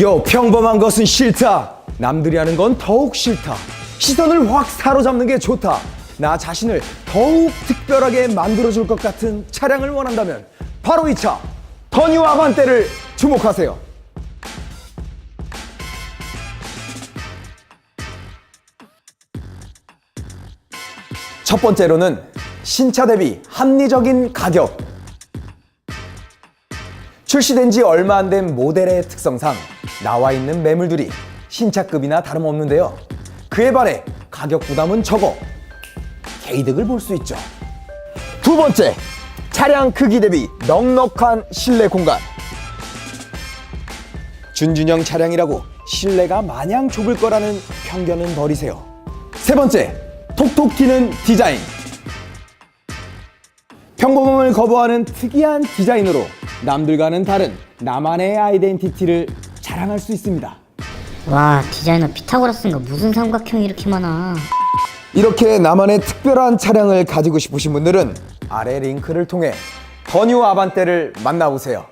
요 평범한 것은 싫다. 남들이 하는 건 더욱 싫다. 시선을 확 사로잡는 게 좋다. 나 자신을 더욱 특별하게 만들어줄 것 같은 차량을 원한다면 바로 이 차, 더뉴 아반떼를 주목하세요. 첫 번째로는 신차 대비 합리적인 가격. 출시된 지 얼마 안 된 모델의 특성상 나와 있는 매물들이 신차급이나 다름없는데요. 그에 반해 가격 부담은 적어 개이득을 볼 수 있죠. 두 번째, 차량 크기 대비 넉넉한 실내 공간. 준준형 차량이라고 실내가 마냥 좁을 거라는 편견은 버리세요. 세 번째, 톡톡 튀는 디자인. 평범함을 거부하는 특이한 디자인으로 남들과는 다른 나만의 아이덴티티를 자랑할 수 있습니다. 와 디자이너 피타고라스인가 무슨 삼각형이 이렇게 많아 이렇게 나만의 특별한 차량을 가지고 싶으신 분들은 아래 링크를 통해 더뉴 아반떼를 만나보세요.